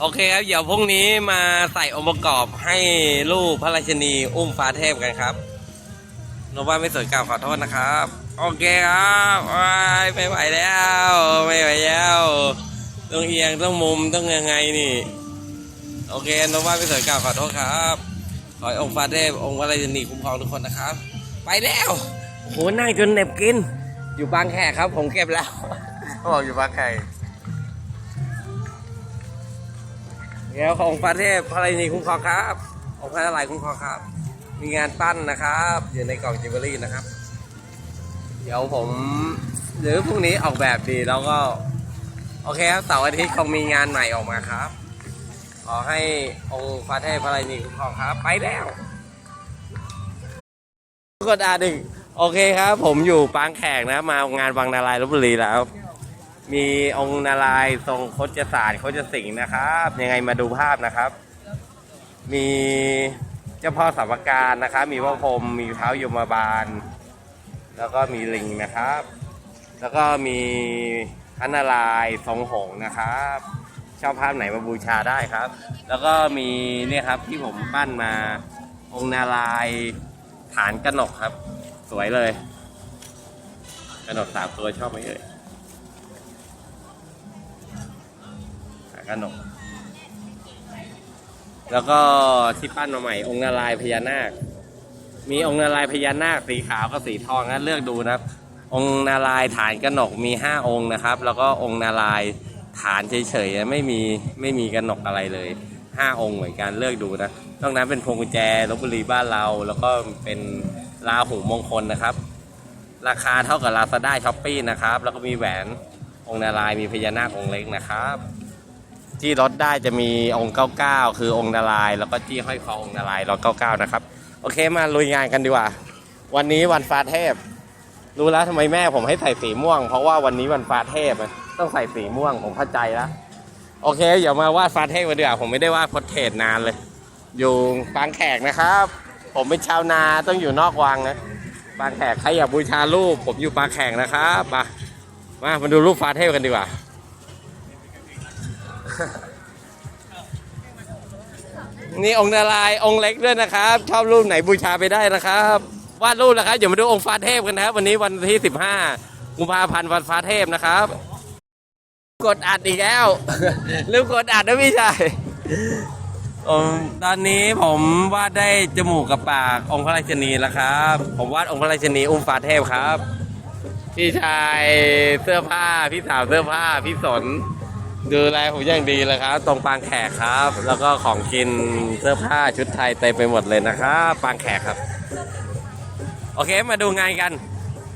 โอเคครับ เดี๋ยวพรุ่งนี้มาใส่องค์ประกอบให้ลูกพระราชนีอุ้มฟ้าเทพกันครับโนว่าไม่สวยกล่าวขอโทษนะครับ โอเคครับไม่ไหวแล้ว ไม่ไหวแล้วต้องเอียงต้องมุมต้องยังไงนี่ โอเคโนว่าไม่สวยกล่าวขอโทษครับขอองค์ฟ้าเทพองค์พระราชนีคุ้มครองทุกคนนะครับ ไปแล้วโหนั่งจนเหน็บกิน อยู่บางแขกครับ ผมเก็บแล้วเขาบอกอยู่บางแขก เดี๋ยวของประเทศพระราชินีคุ้มครองครับองค์พระอะไรคุ้มครองครับ มีงานปั้นนะครับ อยู่ในกล่องจิวเวลรี่นะครับ เดี๋ยวผมหรือพรุ่งนี้ออกแบบดีแล้วก็ โอเคครับเสาร์อาทิตย์คงมีงานใหม่ออกมาครับ ขอให้องค์พระเทพพระราชินีคุ้มครองครับ ไปแล้วกดอานหนึ่งโอเคครับ ผมอยู่ปางแขกนะ มางานวังนารายลบบุรีแล้ว มีองค์นารายณ์ทรงโคจศาสตร์โคจสิงห์นะครับ ยังไงมาดูภาพนะครับ มีเจ้าพ่อสาวการนะครับ มีพระพรหมมีเท้ายมบาล แล้วก็มีลิงนะครับ แล้วก็มีพระนารายณ์ทรงหงส์นะครับชอบภาพไหนมาบูชาได้ครับ แล้วก็มีเนี่ยครับที่ผมปั้นมาองค์นารายณ์ฐานกระหนกครับ สวยเลยกระหนกสามตัวชอบไหมเอ่ย หากนกแล้วก็ที่ปั้นมาใหม่ องค์นารายพญานาค มีองค์นารายพญานาคสีขาวกับสีทองนะเลือกดูนะองค์นารายฐานกระหนกมีห้าองค์นะครับ แล้วก็องค์นารายฐานเฉยๆไม่มีไม่มีกระหนกอะไรเลยห้าองค์เหมือนกันเลือกดูนะนอกนั้นเป็นพวงกุญแจลบบุรีบ้านเรา แล้วก็เป็นราหูมงคลนะครับ ราคาเท่ากับลาซาด้าช้อปปี้นะครับ แล้วก็มีแหวนองค์นารายมีพญานาคองค์เล็กนะครับ ที่รถได้จะมีองค์ 99 คือองค์นารายแล้วก็จี้ห้อยคอองค์นารายณ์รถ99นะครับ โอเคมาลุยงานกันดีกว่า วันนี้วันฟ้าเทพ รู้แล้วทำไมแม่ผมให้ใส่สีม่วง เพราะว่าวันนี้วันฟ้าเทพต้องใส่สีม่วงผมเข้าใจแล้วโอเคเดี๋ยวมาวาดฟ้าเทพกันดีกว่าผมไม่ได้วาดพสเทรตนานเลย อยู่บางแขกนะครับ ผมเป็นชาวนาต้องอยู่นอกวังนะบางแขกใครอยากบูชารูป ผมอยู่บางแขกนะครับมามามาดูรูปฟ้าเทพกันดีกว่า นี่องค์นารายองค์เล็กด้วยนะครับ ชอบรูปไหนบูชาไปได้นะครับวาดรูปนะครับเดี๋ยวมาดูองค์ฟ้าเทพกันนะครับ วันนี้วันที่ 15กุมภาพันธ์วันฟ้าเทพนะครับ กดอัดอีกแล้วลืมกดอัดนะพี่ชายตอนนี้ผมวาดได้จมูกกับปากองค์พระราชนีแล้วครับ ผมวาดองค์พระราชนีอุ้มฟ้าเทพครับ พี่ชายเสื้อผ้าพี่สาวเสื้อผ้าพี่สน ดูแลผมอย่างดีเลยครับ ตรงปางแขกครับ แล้วก็ของกินเสื้อผ้าชุดไทยเต็มไปหมดเลยนะครับปางแขกครับ โอเคมาดูงานกัน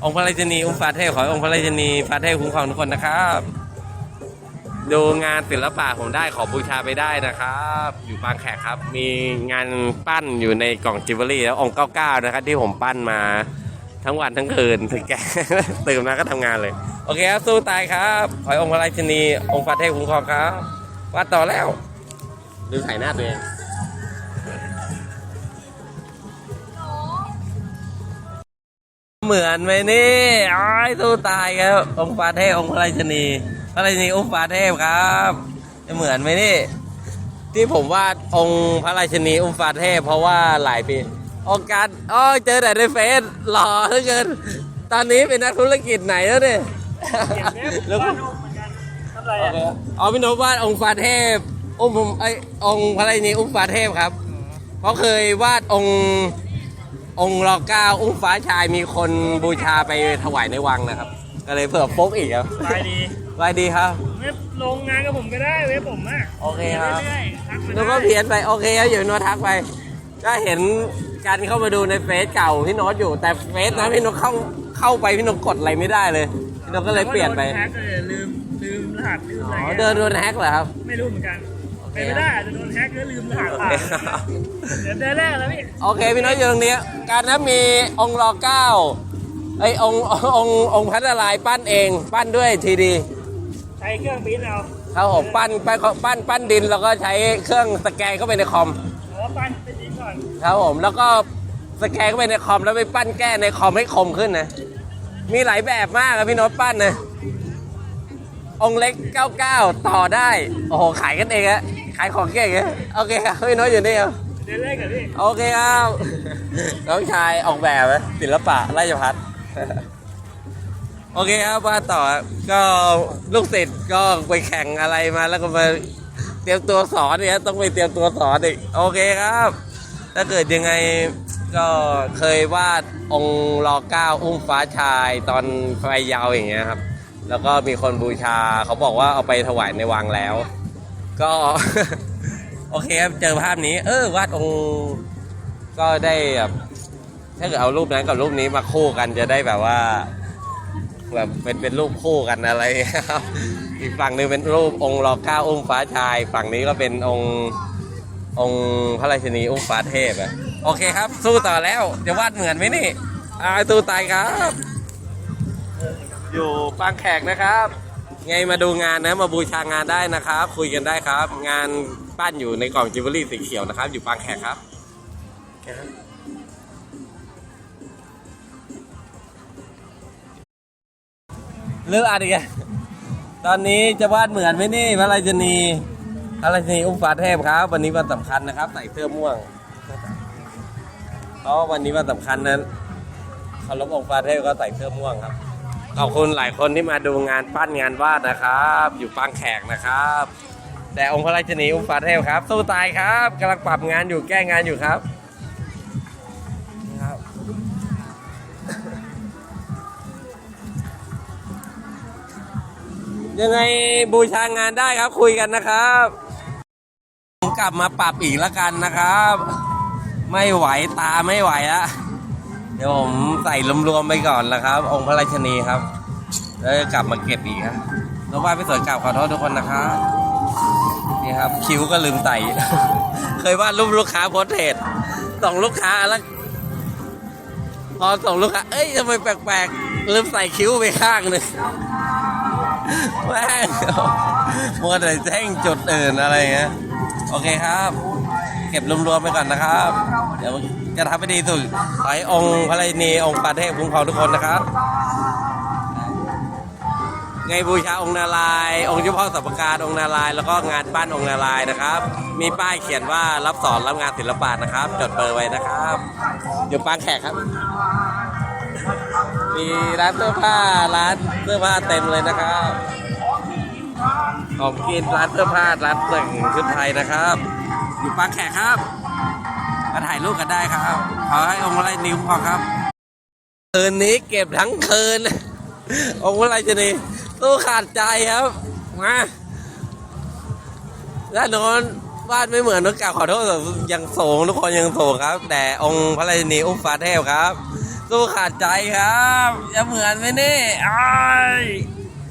องค์พระราชนีอุ้มฟ้าเทพขอองค์พระราชนีฟ้าเทพคุ้มครองทุกคนนะครับ ดูงานศิลปะผมได้ขอบูชาไปได้นะครับ อยู่บางแขกครับ มีงานปั้นอยู่ในกล่องจิวเวลรี่แล้วองค์99นะครับที่ผมปั้นมา ทั้งวันทั้งคืนถึงแกตื่นมาก็ทำงานเลย โอเคครับสู้ตายครับขอให้องค์พระราชินีองค์พระเทพคุ้มครองครับว่าดต่อแล้วดูถ่ายหน้าตัวเองเหมือนไหมนี่อ้ายสู้ตายครับ องค์พระเทพองค์พระราชินีพระราชินีองค์พระเทพครับจะเหมือนไหมนี่ ที่ผมวาดองค์พระราชินีอุ้มฟ้าเทพเพราะว่าหลายปี โอกาสอ๋อเจอแต่ในเฟซหล่อเหลือเกิน ตอนนี้เป็นนักธุรกิจไหนแล้วเนี่ยแล้วก็ทำไรโออะเคอ๋อพี่นพวาดองค์ฟ้าเทพอุ้มผมไอยองค์พระราชินีอุ้มฟ้าเทพครับ เพราะเคยวาดองค์องค์รอเก้าอุ้มฟ้าชายมีคนบูชาไปถวายในวังนะครับ ก็เลยเผื่อฟกอีกครับไปดีไว้ดีครับเว็บลงงานกับผมก็ได้เว็บผมอะโอเคครับเรื่อยๆทักมาแล้วก็ได้เพียนไปโอเคครับอยู่โน้ตทักไป ก็เห็นการเข้ามาดูในเฟซเก่าพี่โน้ตอยู่ แต่เฟซนะพี่โน้ตเข้าเข้าไปพี่โน้ตกดอะไรไม่ได้เลยพี่โน้ตก็เลยเปลี่ยนไปโดแฮ็กเลยลืมลืมรหัสลืมอะไรอ๋อเงี้ยเดินโดนแฮกเหรอครับ ไม่รู้เหมือนกันโอเคเป็นไม่ได้อาจจะโดนแฮ็กแล้วลืมรหัสโอผ่าเคนครับเดี๋ยวเดือนแรกแล้วพี่โอเคพี่โน้ตอยู่ตรงนี้ การนั้นมีองค์รอเก้าไอยองค์องค์องค์พัฒนารายณ์ปั้นเองปั้นด้วยทีดีใช้เครื่องปริ้นเอาครับผมปั้นปั้นปั้นปั้นดินแล้วก็ใช้เครื่องสแกนเข้าไปในคอมแล้วปั้นไปปริ้นก่อน ครับผม แล้วก็สแกนเข้าไปในคอมแล้วไปปั้นแก้ในคอมให้คมขึ้นนะ มีหลายแบบมากครับพี่โน้ตปั้นนะ องค์เล็ก 99 ต่อได้ โอ้โห ขายกันเองอะขายของเก่งอะโอเคครับพี่น้อยอยู่นี่ครับเดินเล่นกับพี่ โอเคครับน้องชายออกแบบนะศิลปะราชพัฒน์โอเคครับว่าต่อครับก็ลูกศิษย์ก็ไปแข่งอะไรมาแล้วก็มาเตรียมตัวสอนเนี่ยต้องไปเตรียมตัวสอนอีกโอเคครับ ถ้าเกิดยังไงก็เคยวาดองค์รอเก้าอุ้มฟ้าชายตอนไฟยาวอย่างเงี้ยครับ แล้วก็มีคนบูชาเขาบอกว่าเอาไปถวายในวังแล้ว ก็ โอเคครับเจอภาพนี้ เออวาดองค์ก็ได้แบบถ้าเกิดเอารูปนั้นกับรูปนี้มาคู่กันจะได้แบบว่าแบบเป็นเป็นรูปคู่กันอะไรครับ อีกฝั่งหนึ่งเป็นรูปองค์รอเก้าอุ้มฟ้าชาย ฝั่งนี้ก็เป็นองค์ องค์พระราชินีอุ้มฟ้าเทพอะโอเคครับ สู้ต่อแล้วจะวาดเหมือนไหมนี่อ่าสู้ตายครับ อยู่บางแขกนะครับ ไงมาดูงานนะมาบูชางานได้นะครับ คุยกันได้ครับ งานปั้นอยู่ในกล่องจิวเวลรี่สีเขียวนะครับ อยู่บางแขกครับเคครับเลือกอะไรกันตอนนี้จะวาดเหมือนไหมนี่พระราชินี พระราชนีอุ้มฟ้าเทพครับ วันนี้วันสำคัญนะครับ ใส่เสื้อม่วงเพราะวันนี้วันสำคัญนั้นเคารพองค์ฟ้าเทพก็ใส่เสื้อม่วงครับขอบคุณหลายคนที่มาดูงานปั้นงานวาดนะครับ อยู่ปางแขกนะครับ แต่องค์พระราชนีอุ้มฟ้าเทพครับ สู้ตายครับกำลังปรับงานอยู่แก้งานอยู่ครับครับยังไงบูชางานได้ครับคุยกันนะครับ กลับมาปรับอีกแล้วกันนะครับ ไม่ไหวตาไม่ไหวละเดี๋ยวผมใส่รวมๆไปก่อนนะครับ องค์พระราชนีครับ แล้วกลับมาเก็บอีกครับแล้วว่าพี่สวยกลับขอโทษทุกคนนะครับนี่ครับ คิ้วก็ลืมใส่ เคยวาดรูปลูกค้าโพสเทสส่งลูกค้าแล้วพอส่งลูกค้า เอ้ยทำไมแปลกๆลืมใส่คิ้วไปข้างหนึ่งแม่งมัวแต่แจ้งจุดอื่นอะไรเงี้ย โอเคครับ เก็บรวมๆไปก่อนนะครับ เดี๋ยวจะทำให้ดีสุดขอให้องค์พระรานีองค์ปาเทพคุ้มครองทุกคนนะครับ ไงบูชาองค์นารายองค์เจ้าพ่อสัพพการองค์นารายแล้วก็งานปั้นองค์นารายนะครับ มีป้ายเขียนว่ารับสอนรับงานศิลปะนะครับ จดเบอร์ไว้นะครับอยู่ปางแขกครับ มีร้านเสื้อผ้าร้านเสื้อผ้าเต็มเลยนะครับ ของกินร้านเสื้อผ้าร้านแต่งชุดไทยนะครับ อยู่ปางแขกครับมาถ่ายรูปกันได้ครับขอให้องค์อะไรนิ้วพอครับคืนนี้เก็บทั้งคืน องค์อะไรจะนี่ตู้ขาดใจครับมาด้านโน้นวาดไม่เหมือนนกกาขอโทษยังสูงทุกคนยังสูงครับ แต่องค์พระราชินีอุ้มฟ้าเทพครับตู้ขาดใจครับ จะเหมือนไหมนี่อย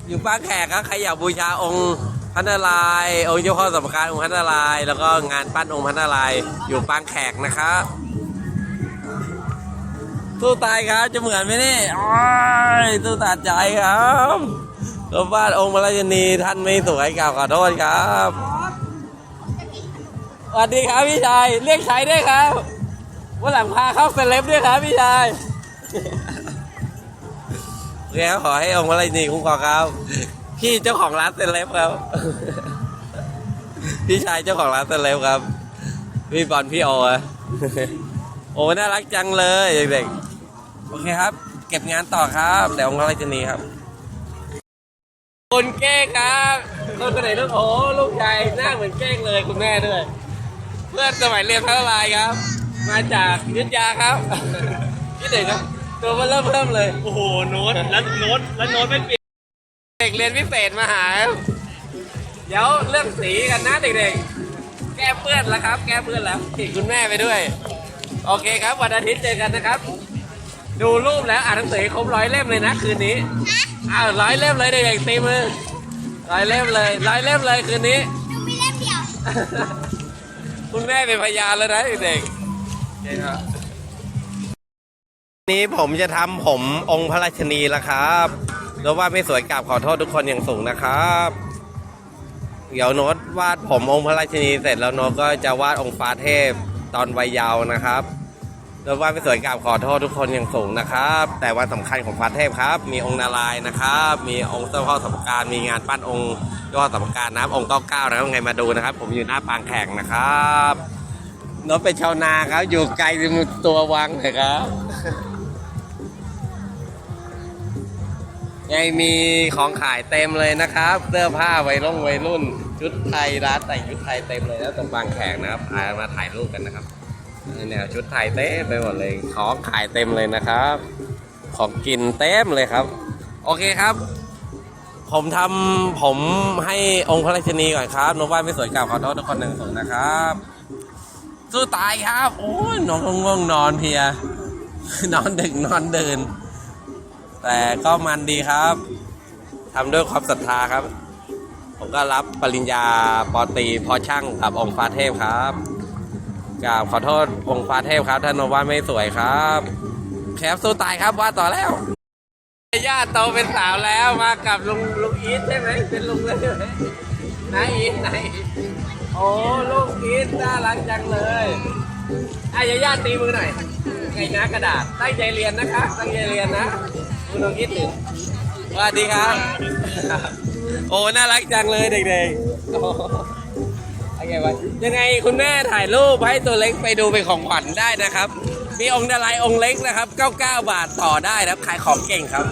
อยู่ป้าแขกครับใครอยากบูชาองค์ พระนารายองค์เจ้าพ่อสำคัญองค์พระนาราย แล้วก็งานปั้นองค์พระนารายอยู่ปางแขกนะครับสู้ตายครับจะเหมือนไหมนี่อ้ายสู้ตัดใจครับก็บ้านองค์พระราชนีท่านไม่สวยกล่าวขอโทษครับสวัสดีครับพี่ชายเรียกใช้ได้วยครับวันหลังพาเข้าเซเลบด้วยครับพี่ชายโอเคครับขอให้องค์พระราชนีคุ้มครองครับ พี่เจ้าของร้านเซเลบครับ พี่ชายเจ้าของร้านเซเลบครับ พี่บอลพี่โออะโอ้น่ารักจังเลยเด็กๆโอเคครับ เก็บงานต่อครับเดี๋ยวองค์พระราชินีครับคนเก้งครับคนคนไหนลูกโอ้ลูกชายหน้าเหมือนเก้งเลยคุณแม่ด้วย เพื่อนสมัยเรียนพระลายครับ มาจากยุทธยาครับที่เด็กครับ ตัวมันเริ่มเริ่มเลย โอ้โห โน้ต แล้วโน้ต แล้วโน้ตไม่เปลี่ยน เด็กเรียนพิเศษมาหาครับเดี๋ยวเรื่องสีกันนะเด็กๆ แก้เพื่อนแล้วครับ แก้เพื่อนแล้วติดคุณแม่ไปด้วย โอเคครับ วันอาทิตย์เจอกันนะครับ ดูรูปแล้วอ่านหนังสือให้ครบร้อยเล่มเลยนะคืนนี้ อ้าวร้อยเล่มเลยเด็กๆตีมือร้อยเล่มเลยร้อยเล่มเลยคืนนี้มีเล่มเดียวคุณแม่เป็นพยานแล้วนะเด็กๆครับนี้ผมจะทำผมองค์พระราชนีแล้วครับ แล้วว่าดไม่สวยกราบขอโทษทุกคนอย่างสูงนะครับ เดี๋ยวโน้ตวาดผมองค์พระราชินีเสร็จแล้วโน้ตก็จะวาดองค์ฟ้าเทพตอนวัยเยาว์นะครับโดยว่าไม่สวยกราบขอโทษทุกคนอย่างสูงนะครับ แต่วันสำคัญของพระเทพครับ มีองค์นารายณ์นะครับ มีองค์เจ้าพ่อสัมการมีงานปั้นองค์เจ้าพ่อสัมการนะครับองค์เก้าเก้านะครับไงมาดูนะครับ ผมอยู่หน้าปางแข่งนะครับโนกเป็นชาวนาครับ อยู่ไกลตัววังเลยครับ ยังมีของขายเต็มเลยนะครับ เสื้อผ้าวัยรุ่นวัยรุ่น ชุดไทยร้านแต่งชุดไทยเต็มเลยแล้วตรงบางแขกนะครับมาถ่ายรูปกันนะครับเนี่ยชุดไทยเต็มไปหมดเลยของขายเต็มเลยนะครับ ของกินเต็มเลยครับ โอเคครับ ผมทำผมให้องค์พระราชินีก่อนครับนกว่าไม่สวยเก่าวขอโทษทุกคนหนึ่งส่งนะครับสู้ตายครับ โอ้ยนอนง่วงนอนเพียนอนดึกนอนเดิน แต่ก็มันดีครับทำด้วยความศรัทธาครับ ผมก็รับปริญญาปอตีพอช่างกับองค์ฟ้าเทพครับกราบขอโทษองค์ฟ้าเทพครับท่านว่าไม่สวยครับ แคปสู้ตายครับว่าต่อแล้วญาติโตเป็นสาวแล้วมากับลุงลุงอีทใช่ไหมเป็นลุงเลยไหนายอีทนายโอ้ลุงอีทน่ารักจังเลยอะญาติตีมือหน่อยไงนะกระดาษตั้งใจเรียนนะคะตั้งใจเรียนนะ คุณลุงคิดถึงสวัสดีครับ โอ้ น่ารักจังเลยเด็กๆโอ้ยังไงวะยังไงคุณแม่ถ่ายรูปให้ตัวเล็กไปดูเป็นของขวัญได้นะครับ มีองค์ดารายองค์เล็กนะครับ 99 บาทต่อได้นะครับขายของเก่งครับ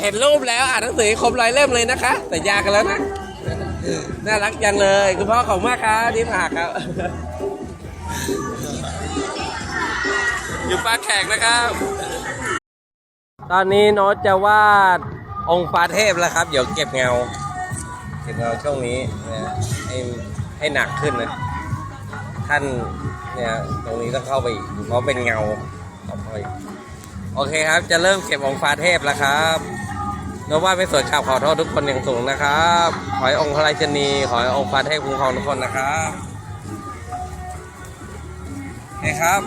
เห็นรูปแล้วอ่านหนังสือครบร้อยเล่มเลยนะคะ แต่ยากันแล้วนะ น่ารักจังเลย คุณพ่อของมากครับที่ผากครับ อยู่ปลาแขกนะครับ ตอนนี้โน้ตจะวาดองค์ฟ้าเทพแล้วครับ เดี๋ยวเก็บเงา เก็บเงาช่วงนี้นะให้ให้หนักขึ้นนะ ท่านเนี่ยตรงนี้ต้องเข้าไปอีกเพราะเป็นเงาเข้าไปโอเคครับ จะเริ่มเก็บองค์ฟ้าเทพแล้วครับโน้ตว่าไม่สวยข่าวขอโทษทุกคนอย่างสูงนะครับ ขอให้องค์พระราชนี ขอให้องค์ฟ้าเทพคุ้มครองทุกคนนะครับโอเคครับ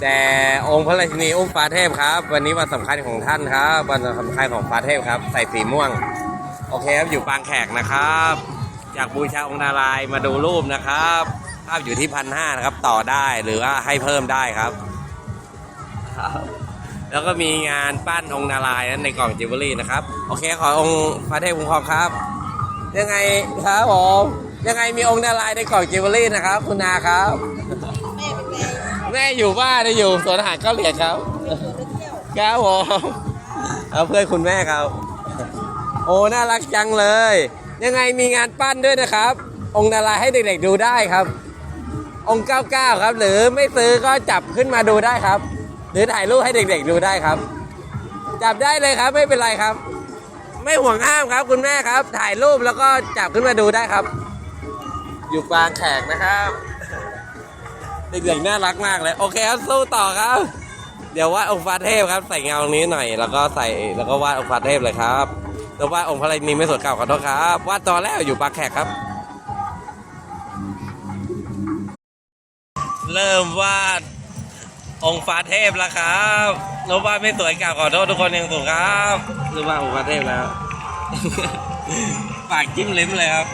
แต่องค์พระราชินีอุ้มฟ้าเทพครับ วันนี้วันสำคัญของท่านครับวันสำคัญของฟ้าเทพครับ ใส่สีม่วง โอเคครับอยู่ปางแขกนะครับจากบูชาองค์นารายมาดูรูปนะครับภาพอยู่ที่พันห้านะครับต่อได้หรือว่าให้เพิ่มได้ครับครับ แล้วก็มีงานปั้นองค์นารายนั้นในกล่องจิวเวลรี่นะครับ โอเคขอองค์พระเทพคุ้มครองครับ ยังไงครับผมยังไงมีองค์นารายในกล่องจิวเวลรี่นะครับ คุณนาครับ แม่อยู่บ้านนะอยู่สวนอาหารเกาหลียครับครับผมเอาเพื่อนคุณแม่ครับ โอ้น่ารักจังเลย ยังไงมีงานปั้นด้วยนะครับ องค์นารายให้เด็กๆดูได้ครับ องค์99ครับ หรือไม่ซื้อก็จับขึ้นมาดูได้ครับ หรือถ่ายรูปให้เด็กๆดูได้ครับ จับได้เลยครับไม่เป็นไรครับ ไม่ห่วงห้ามครับ คุณแม่ครับ ถ่ายรูปแล้วก็จับขึ้นมาดูได้ครับ อยู่กลางแขกนะครับ เด็กๆน่ารักมากเลย โอเคครับสู้ต่อครับ เดี๋ยววาดองค์ฟ้าเทพครับใส่เงาตรงนี้หน่อย แล้วก็ใส่แล้วก็วาดองค์ฟ้าเทพเลยครับแล้ววาดองค์พระรนีไม่สวยเก่าขอโทษครับวาดต่อแล้วอยู่ปากแขกครับ เริ่มวาดองค์ฟ้าเทพแล้วครับแล้วาดไม่สวยเก่าขอโทษทุกคนยังสูงครับเริ่มวาดองค์ฟ้าเทพแล้ว ปากจิ้มลิ้มเลยครับ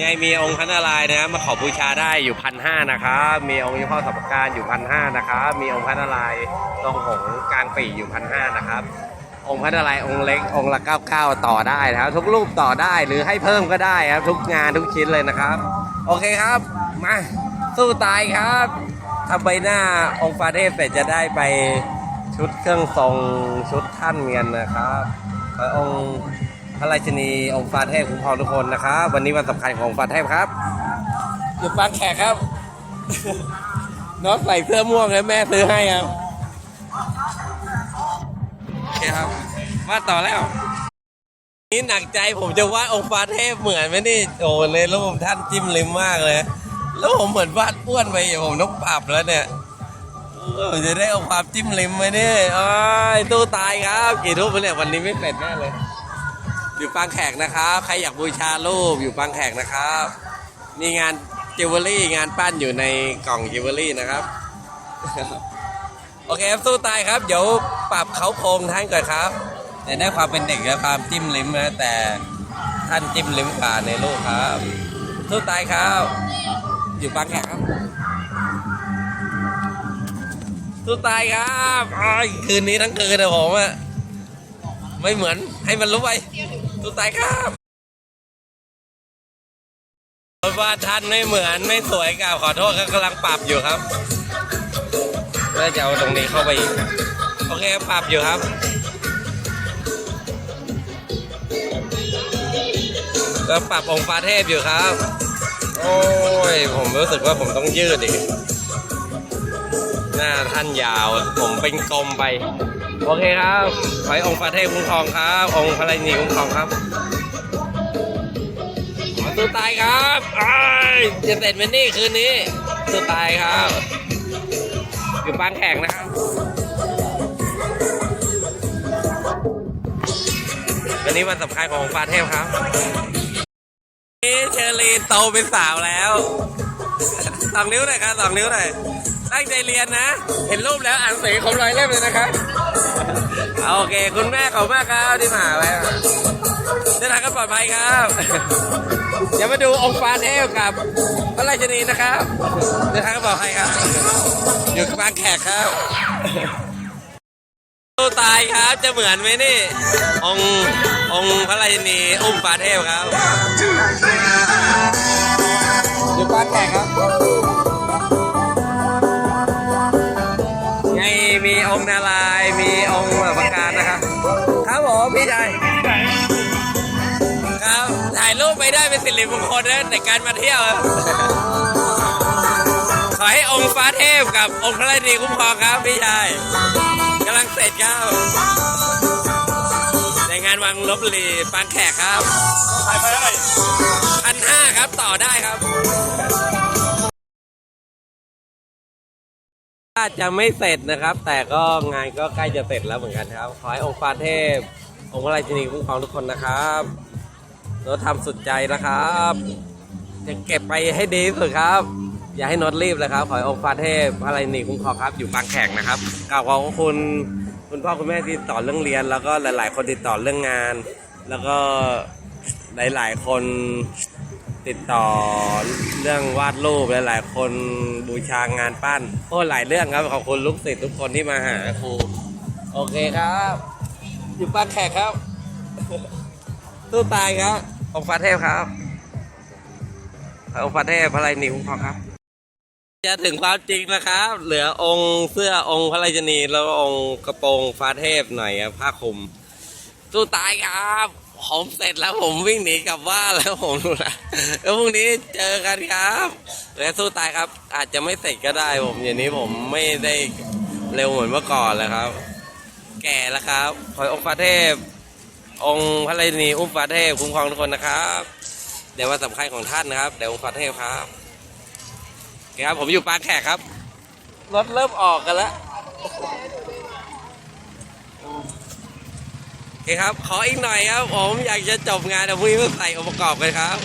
ยังไงมีองค์พระนารายณ์นะมาขอบูชาได้อยู่พันห้านะครับมีองค์เจ้าพ่อสัพพการอยู่พันห้านะครับมีองค์พระนารายณ์ทรงหงส์กลางปีอยู่พันห้านะครับ องค์พระนารายณ์องค์เล็กองค์ละเก้าเก้าต่อได้นะครับ ทุกรูปต่อได้หรือให้เพิ่มก็ได้ครับ ทุกงานทุกชิ้นเลยนะครับ โอเคครับมาสู้ตายครับทำใบหน้าองค์ฟาเทพเสร็จจะได้ไปชุดเครื่องทรงชุดท่านเมียนนะครับขอองค์ พระราชินีองค์ฟ้าเทพคุ้มครองทุกคนนะครับวันนี้วันสำคัญขององค์ฟ้าเทพครับอยู่ปางแขกครับ น้องใส่เสื้อม่วงแล้วแม่ซื้อให้ครับโอเคครับวาดต่อแล้ว นี่หนักใจผมจะวาดองค์ฟ้าเทพเหมือนไหมนี่โอ้เลยแล้วผมท่านจิ้มลิ้มมากเลย แล้วผมเหมือนวาดอ้วนไปผมต้องปรับแล้วเนี่ยเออจะได้เอาความจิ้มลิ้มไหมเนี่ยอ้ายตู้ตายครับ กี่รูปแล้วเนี่ยวันนี้ไม่เป็ดแน่เลย อยู่ปางแขกนะครับ ใครอยากบูชารูปอยู่ปางแขกนะครับมีงานจิวเวลรี่งานปั้นอยู่ในกล่องจิวเวลรี่นะครับ โอเคสู้ตายครับ เดี๋ยวปรับเขาโครงท่านก่อนครับแต่ได้ความเป็นเด็กและความจิ้มลิ้มนะแต่ท่านจิ้มลิ้มกว่าในรูปครับสู้ตายครับ อยู่ปางแขกครับสู้ตายครับคืนนี้ทั้งคืนนะผมอะไม่เหมือนให้มันรู้ไป สู้ายครับรถว่าท่านไม่เหมือนไม่สวยกับขอโทษครับกำลังปรับอยู่ครับน่าจะเอาตรงนี้เข้าไปอีกโอเคปรับอยู่ครับก็ปรับองค์ฟ้าเทพอยู่ครับ โอ้ย ผมรู้สึกว่าผมต้องยืดอีกหน้าท่านยาว ผมเป็นกลมไป โอเคครับขอให้องค์ฟ้าเทพคุ้มครองครับ องค์พระราชินีคุ้มครองครับสู้ตายครับอ้จะเสร็จไหมนนี่คืนนี้สู้ตายครับ อยู่บางแข่งนะครับวันนี้วันสำคัญขององค์ฟ้าเทพครับนี่เชอรีนโตเป็นสาวแล้ว สองนิ้วหน่อยครับสองนิ้วหน่อยตั้งใจเรียนนะ เห็นรูปแล้วอ่านสียงครบร้อยเล่มเลยนะครับโอเค คุณแม่ขอบมากครับที่มาไว้เดินทางกันปลอดภัยครับเดี๋ยวมาดูองค์ฟ้าเทพกับพระราชนีนะครับเดินทางกันปลอดภัยครับอยู่กับางแขกครับสู้ตายครับจะเหมือนไหมนี่ ององพระราชนีอุ้มฟ้าเทพครับ อยู่บ้านแขกครับไงมีองค์นารายณ์มีองค์ประการนะครับ ครับผมพี่ชายครับถ่ายรูปไปได้เป็นสิริมงคลนะในการมาเที่ยวครับขอให้องค์ฟ้าเทพกับองค์พระราชินีคุ้มครองครับพี่ชายกำลังเสร็จครับในงานวังลบบุรีปางแขกครับถ่ายไปได้ พันห้าครับต่อได้ครับถ้าจะไม่เสร็จนะครับ แต่ก็งานก็ใกล้จะเสร็จแล้วเหมือนกันครับ ขอให้องค์ฟ้าเทพ องค์พระราชินีคุ้มครองทุกคนนะครับโน้ตทำสุดใจนะครับ จะเก็บไปให้ดีสุดครับ อย่าให้โนตรีบเลยครับ ขอให้องค์ฟ้าเทพพระราชินีคุ้มครองครับ อยู่บางแขกนะครับกล่าวขอบคุณคุณพ่อคุณแม่ที่ติดต่อเรื่องเรียน แล้วก็หลาย ๆ คนติดต่อเรื่องงาน แล้วก็ หลายๆ คนติดต่อเรื่องวาดรูปหลายๆ คนบูชางานปั้นโอ้หลายเรื่องครับขอบคุณลูกศิษย์ทุกคนที่มาหาครูโอเคครับอยู่บาแขกครับตู้ตายครับองค์ฟ้าเทพครับองค์พระเทพพระไราชินีคุ้มครองครับ จะถึงความจริงแล้วครับ เหลือองค์เสื้อองค์พระไรชนีแล้วองค์กระโปรงฟ้าเทพหน่อยครับผ้าคลุมสู้ตายครับ ผมเสร็จแล้วผมวิ่งหนีกลับบ้านแล้วผมดูนะแล้วพรุ่งนี้เจอกันครับและสู้ตายครับ อาจจะไม่เสร็จก็ได้ผมอย่างนี้ผมไม่ได้เร็วเหมือนเมื่อก่อนแล้วครับ แก่แล้วครับขอองค์พระเทพ องค์พระรนีอุ้มฟ้าเทพคุ้มครองทุกคนนะครับ เดี๋ยววันสำคัญของท่านนะครับ เดี๋ยวองค์พระเทพครับคครับผมอยู่ปางแขกครับรถเริ่มออกกันแล้ว โอเคครับ ขออีกหน่อยครับ ผมอยากจะจบงานเดี๋ยวพรุ่งนี้มาใส่องค์ประกอบกันครับ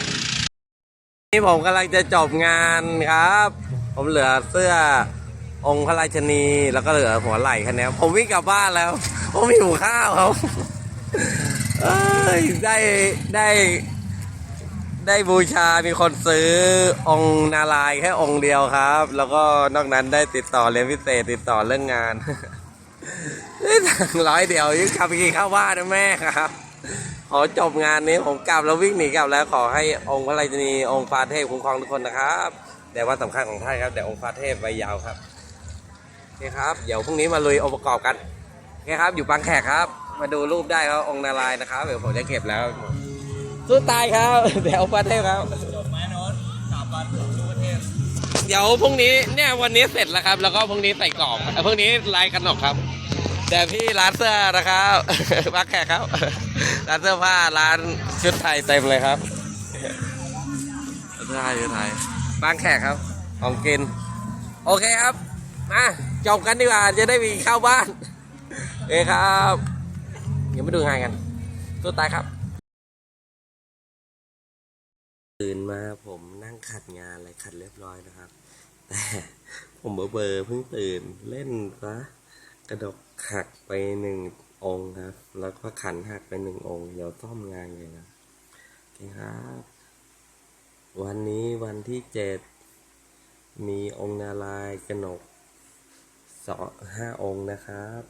นี่ผมกำลังจะจบงานครับ ผมเหลือเสื้อองค์พระราชนีแล้วก็เหลือหัวไหล่แค่นี้ผมวิ่งกลับบ้านแล้ว ผมหิวข้าวครับได้ได้ได้บูชา มีคนซื้อองค์นารายแค่องค์เดียวครับ แล้วก็นอกนั้นได้ติดต่อเรียนพิเศษติดต่อเรื่องงาน ได้ตังร้อยเดียวยังกลับไปกินข้าวบ้านนะแม่ครับ ขอจบงานนี้ผมกลับแล้ววิ่งหนีกลับแล้วขอให้องค์พระราชนีองค์ฟ้าเทพคุ้มครองทุกคนนะครับแต่ว่าสำคัญของท่านครับแต่องค์ฟ้าเทพไว้ยาวครับโอเคครับ เดี๋ยวพรุ่งนี้มาลุยองค์ประกอบกันโอเคครับ อยู่บางแขกครับ มาดูรูปได้ครับองค์นารายณ์นะครับ เดี๋ยวผมจะเก็บแล้วสู้ตายครับเดี๋ยวฟ้าเทพครับจบไมโน้ตสามวันทั่วประเทศเดี๋ยวพรุ่งนี้เนี่ยวันนี้เสร็จแล้วครับ แล้วก็พรุ่งนี้ใส่กล่องพรุ่งนี้ลายกระหนกครับ แต่ที่ร้านเสื้อนะครับบางแขกครับ ร้านเสื้อผ้าร้านชุดไทยเต็มเลยครับเสื้อผ้าชุดไทยบางแขกครับของกิน โอเคครับมาจบกันดีกว่าจะได้มีเข้าบ้านโอเคครับเดี๋ยวมาดูงานกันสู้ตายครับตื่นมาผมนั่งขัดงานอะไรขัดเรียบร้อยนะครับ แต่ผมเบอร์เบอร์เพิ่งตื่นเล่นซะกระดก หักไปหนึ่งองค์ครับ แล้วก็ขันหักไปหนึ่งองค์ เดี๋ยวซ่อมงานเลยนะโอเคครับ วันนี้วันที่เจ็ด มีองค์นารายกนกสองห้าองค์นะครับ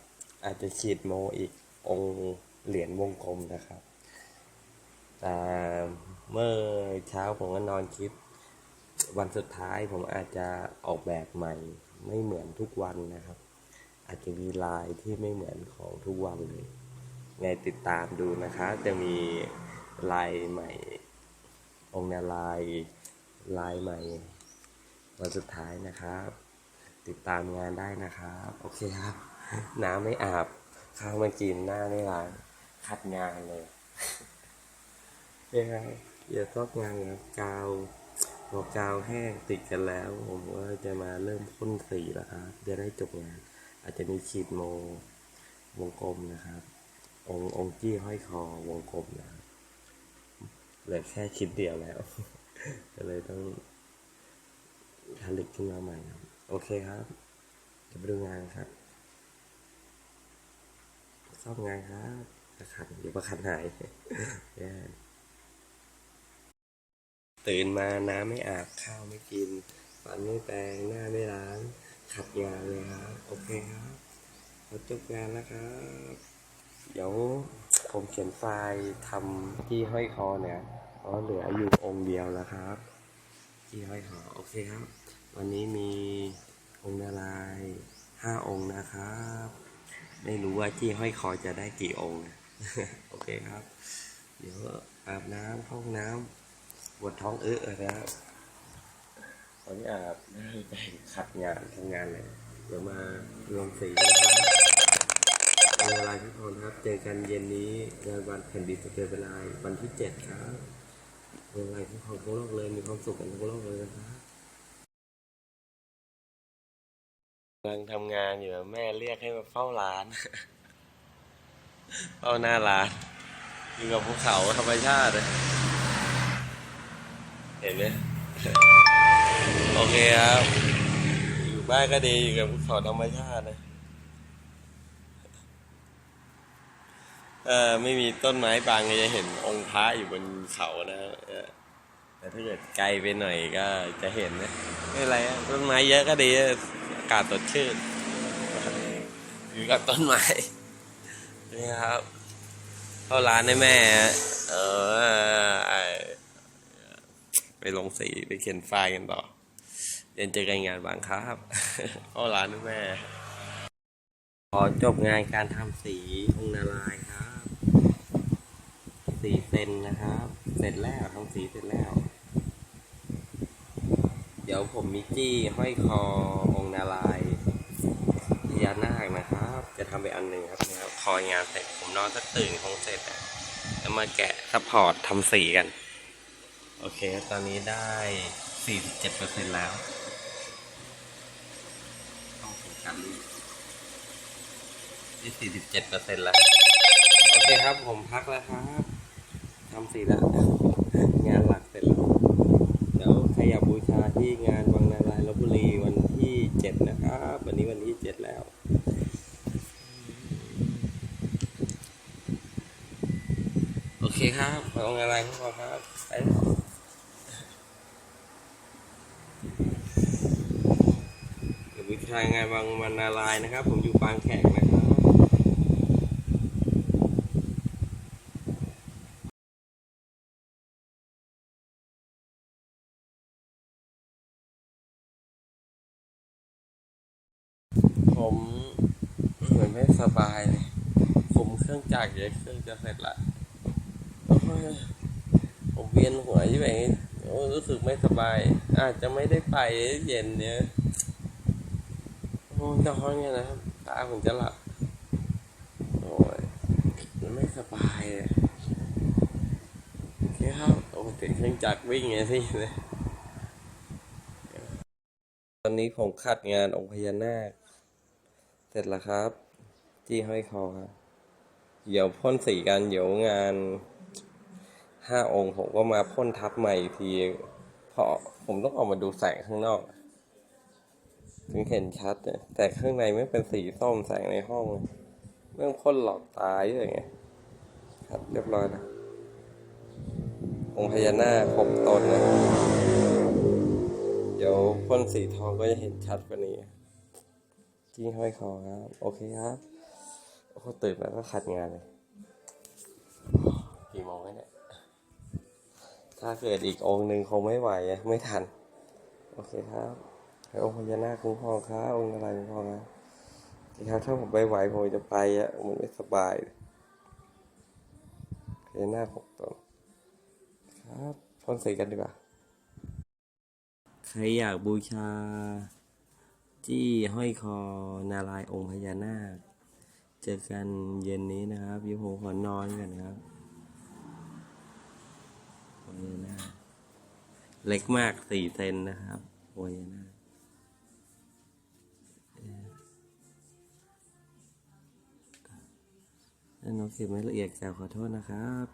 อาจจะฉีดโมอีกองค์เหรียญวงกลมนะครับแต่เมื่อเช้าผมก็นอนคิด วันสุดท้ายผมอาจจะออกแบบใหม่ ไม่เหมือนทุกวันนะครับ อาจจะมีลายที่ไม่เหมือนของทุกวันเลย ไงติดตามดูนะคะ จะมีลายใหม่ องค์นาลายลายใหม่ วันสุดท้ายนะครับ ติดตามงานได้นะครับ โอเคครับ น้ำไม่อาบ ข้าวมากินหน้าไม่ล้างขัดงานเลยยังไงอย่าซอกงานครับกาวพอกาวแห้งติดกันแล้ว ผมว่าจะมาเริ่มพ่นสีแล้วครับจะได้จบงาน อาจจะมีขีดโมวงกลมนะครับ ององจี้ห้อยคอวงกลมนะครับเหลือแค่ชิ้นเดียวแล้ว ก็เลยต้องผลิตขึ้นมาใหม่ครับ โอเคครับ จะไปดูงานครับซ่อมงานครับประคันเดี๋ยวประคันหายแย่ตื่นมาน้ำไม่อาบข้าวไม่กิน ฟันไม่แปรงหน้าไม่ล้าง ขัดงาเลยครับโอเคครับขอจบงานแล้วครับ เดี๋ยวผมเขียนไฟล์ทำที่ห้อยคอเนี่ยเพราะเหลืออยู่องค์เดียวแล้วครับ ที่ห้อยคอโอเคครับ วันนี้มีองค์นารายห้าองค์นะครับ ไม่รู้ว่าที่ห้อยคอจะได้กี่องค์โอเคครับ เดี๋ยวอาบน้ำห้องน้ำปวดท้องเออนะครับ ตอนนี้อาบน้ไปขัดงานทำงานเลยเดี๋ยวมาลงสีนะครับเป็นเวลาทุกคนครับ เจอกันเย็นนี้งานวันแผ่นดินสเกลเวลาวันที่เจ็ดครับเป็นเวลาทุกคนทั่วโลกเลยมีความสุขกันทั่วโลกเลยนะครับกำลังทำงานอยู่แม่เรียกให้มาเฝ้าร้าน เฝ้าหน้าร้านอยู่กับภูเขาธรรมชาติเลยเห็นไหม โอเคครับ อยู่บ้านก็ดีอยู่กับภูเขาธรรมชาติเลยเออไม่มีต้นไม้บางจะเห็นองค์พระอยู่บนเขานะแต่ถ้าเกิดไกลไปหน่อยก็จะเห็นนะไม่ไรต้นไม้เยอะก็ดีอากาศสดชื่นอยู่กับต้นไม้นี่ครับ เข้าร้านให้แม่ เออไอ้ไปลงสีไปเขียนไฟล์กันต่อ เรียนเจอกันงานบางครับเข้าร้านให้แม่ ขอจบงานการทำสีองค์นารายณ์ครับ สีเซนนะครับ เสร็จแล้วทำสีเสร็จแล้ว เดี๋ยวผมมีจี้ห้อยคอองค์นารายณ์พญานาคนะครับ จะทำไปอันหนึ่งครับเนี่ยครับคอยงานเสร็จผมนอนสักตื่นคงเสร็จอะแล้วมาแกะซัพพอร์ตทำสีกัน โอเค ตอนนี้ได้ 47%แล้ว ต้องถึงกัน ที่47เปอร์เซ็นต์แล้วโอเคครับผมพักแล้วครับทำสีแล้ว งานหลักเสร็จแล้วเดี๋ยวใครอยากบูชาที่งานวังนารายลบบุรีวันที่เจ็ดนะครับ วันนี้วันที่เจ็ดแล้วโอเคครับวังนารายณ์พอครับไปบูชางานวังนารายนะครับ ผมอยู่ปางแขกนะ ผมเหมือนไม่สบายเลยผมเครื่องจักรเดี๋ยวเครื่องจะเสร็จละโอ้ยผมเวียนหัวอยี่แบบโอ้รู้สึกไม่สบาย อาจจะไม่ได้ไปเย็นเนี้ยโอ้ยนอนเนี่ยนะครับตาผมจะหลับโอ้ยไม่สบายเลยโอเคครับ โอ้ยติดเครื่องจักรวิ่งไงสิเลยตอนนี้ผมคัดงานองค์พญานาค เสร็จแล้วครับ จี้ห้อยคอครับเดี๋ยวพ่นสีกันเดี๋ยวงานห้าองค์ผมก็มาพ่นทับใหม่อีกทีเพราะผมต้องออกมาดูแสงข้างนอก ถึงเห็นชัดเนี่ยแต่ข้างในไม่เป็นสีส้มแสงในห้องเรื่องพ่นหลอกตาเยอะไงครับเรียบร้อยนะองค์พญานาคหกตนนะ เดี๋ยวพ่นสีทองก็จะเห็นชัดกว่านี้ จิ้งห้อยคอครับ โอเคครับโอ้ตื่นมาก็ขัดงานเลยกี่โมงแล้วเนี่ย ถ้าเกิดอีกองค์หนึ่งคงไม่ไหวไม่ทัน โอเคครับให้องค์พญานาคคุ้มครองครับองค์อะไรคุ้มครองนะโอเครับถ้าผมไปไหวผมจะไปอะมันไม่สบายพญานาคหกตนครับพ่นสีกันดีกว่า ใครอยากบูชา จี้ห้อยคอ นารายองค์พญานาค เจอกันเย็นนี้นะครับยูผมขอนอนกันครับพญานาคเล็กมากสี่เซนนะครับพญานาคถ้าน้องเก็บไม่ละเอียดแกขอโทษนะครับ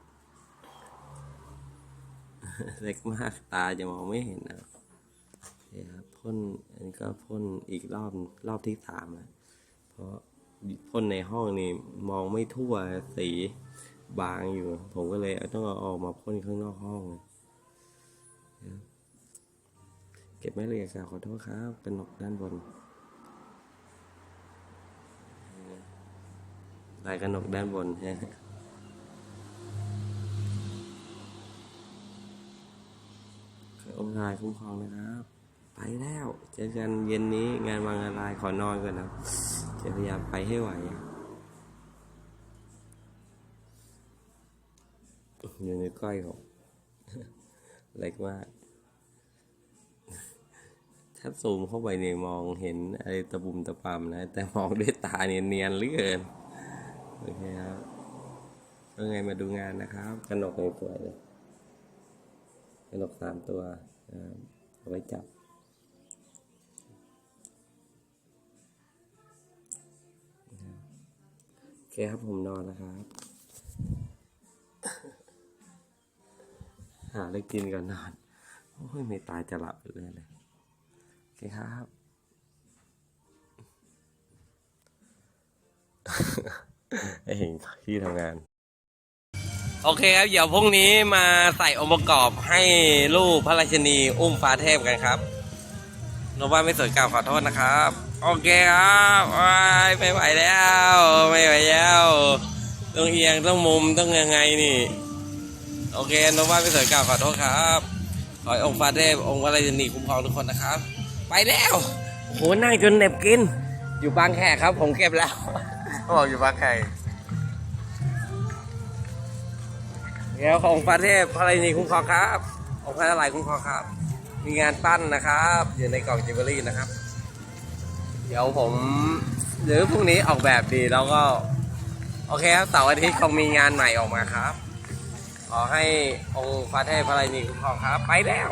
เล็กมากตาจะมองไม่เห็นนะครับ พ่นอันนี้ก็พ่นอีกรอบรอบที่สามแล้วเพราะพ่นในห้องนี่มองไม่ทั่วสีบางอยู่ ผมก็เลยต้องเอาออกมาพ่นข้างนอกห้องเก็บไม่ละเอียดครับขอโทษครับเป็นหนกด้านบนลายกระหนกด้านบนใช่ไหมขอองค์นายคุ้มครองนะครับ ไปแล้วเจอกันเย็นนี้งานวางอะไรขอนอนก่อนนะจะพยายามไปให้ไหวอยู่ในก้อยผมเล็กมากถ้าซูมเข้าไปเนี่ยมองเห็นอะไรตะบุมตะปามนะ แต่มองด้วยตาเนี่ยเนียนเหลือเกินโอเคครับเป็นไงมาดูงานนะครับกระหนกสวยๆเลยกระหนกสามตัวเอาไว้จับ เคครับผมนอนนะครับ หาอะไรกินก่อนนอน โอ้ย ไม่ตายจะหลับอยู่เลยเลย โอเคครับให้เห็นที่ทำงาน โอเคครับ เดี๋ยวพรุ่งนี้มาใส่องค์ประกอบให้ลูกพระราชนี อุ้มฟ้าเทพกันครับโนว่าไม่สวยกล่าวขอโทษนะครับ โอเคครับว้ายไม่ไหวแล้ว ไม่ไหวแล้ว ต้องเอียงต้องมุมต้องยังไงนี่ โอเคโนว่าไม่สวยกล่าวขอโทษครับขอให้องค์ฟ้าเทพองค์พระราชินีคุ้มครองทุกคนนะครับ ไปแล้วโอ้โหนั่งจนเหน็บกิน อยู่บางแขกครับ ผมเก็บแล้วเขาบอกอยู่บางไข่เดี๋ยวของประเทศพระราชินีคุ้มครองครับองค์พระนารายณ์คุ้มครองครับ มีงานปั้นนะครับ อยู่ในกล่องจิวเวลรี่นะครับ เดี๋ยวผมหรือพรุ่งนี้ออกแบบดีแล้วก็ โอเคครับเสาร์อาทิตย์คงมีงานใหม่ออกมาครับ ขอให้องค์พระเทพพระราชินีคุ้มครองครับ ไปแล้ว